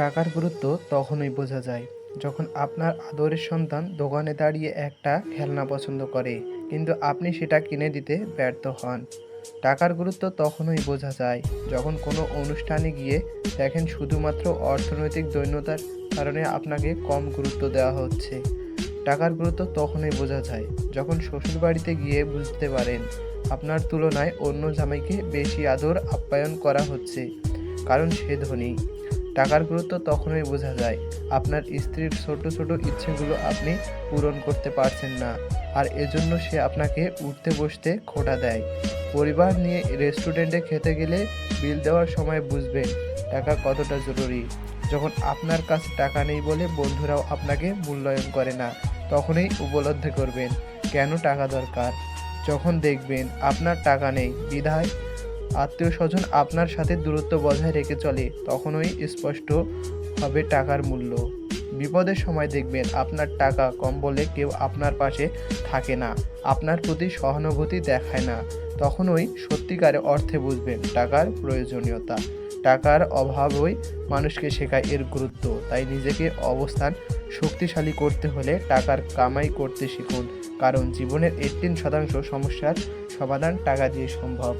টাকার গুরুত্ব তখনই বোঝা যায়, যখন আপনার আদরের সন্তান দোকানে দাঁড়িয়ে একটা খেলনা পছন্দ করে, কিন্তু আপনি সেটা কিনে দিতে ব্যর্থ হন। টাকার গুরুত্ব তখনই বোঝা যায়, যখন কোনো অনুষ্ঠানে গিয়ে দেখেন শুধুমাত্র অর্থনৈতিক দৈন্যতার কারণে আপনাকে কম গুরুত্ব দেওয়া হচ্ছে। টাকার গুরুত্ব তখনই বোঝা যায়, যখন শ্বশুর বাড়িতে গিয়ে বুঝতে পারেন, আপনার তুলনায় অন্য জামাইকে বেশি আদর আপ্যায়ন করা হচ্ছে, কারণ সে ধনী। টাকার গুরুত্ব তখনই বোঝা যায়। আপনার স্ত্রীর ছোট ছোট ইচ্ছেগুলো আপনি পূরণ করতে পারছেন না, আর এজন্য সে আপনাকে উঠতে বসতে খোটা দেয়। পরিবার নিয়ে রেস্টুরেন্টে খেতে গেলে বিল দেওয়ার সময় বুঝবেন টাকা কতটা জরুরি। যখন আপনার কাছে টাকা নেই বলে বন্ধুরাও আপনাকে মূল্যায়ন করে না, তখনই উপলব্ধি করবেন কেন টাকা দরকার। যখন দেখবেন আপনার টাকা নেই বিধায় আত্মীয় স্বজন আপনার সাথে দূরত্ব বজায় রেখে চলে, তখনই স্পষ্ট হবে টাকার মূল্য। বিপদের সময় দেখবেন আপনার টাকা কম বলে কেউ আপনার পাশে থাকে না, আপনার প্রতি সহানুভূতি দেখায় না। তখনই সত্যিকারে অর্থে বুঝবেন টাকার প্রয়োজনীয়তা। টাকার অভাবই মানুষকে শেখায় এর গুরুত্ব, তাই নিজেকে অবস্থান শক্তিশালী করতে হলে টাকার কামাই করতে শিখুন, কারণ জীবনের এইটিন শতাংশ সমস্যার সমাধান টাকা দিয়ে সম্ভব।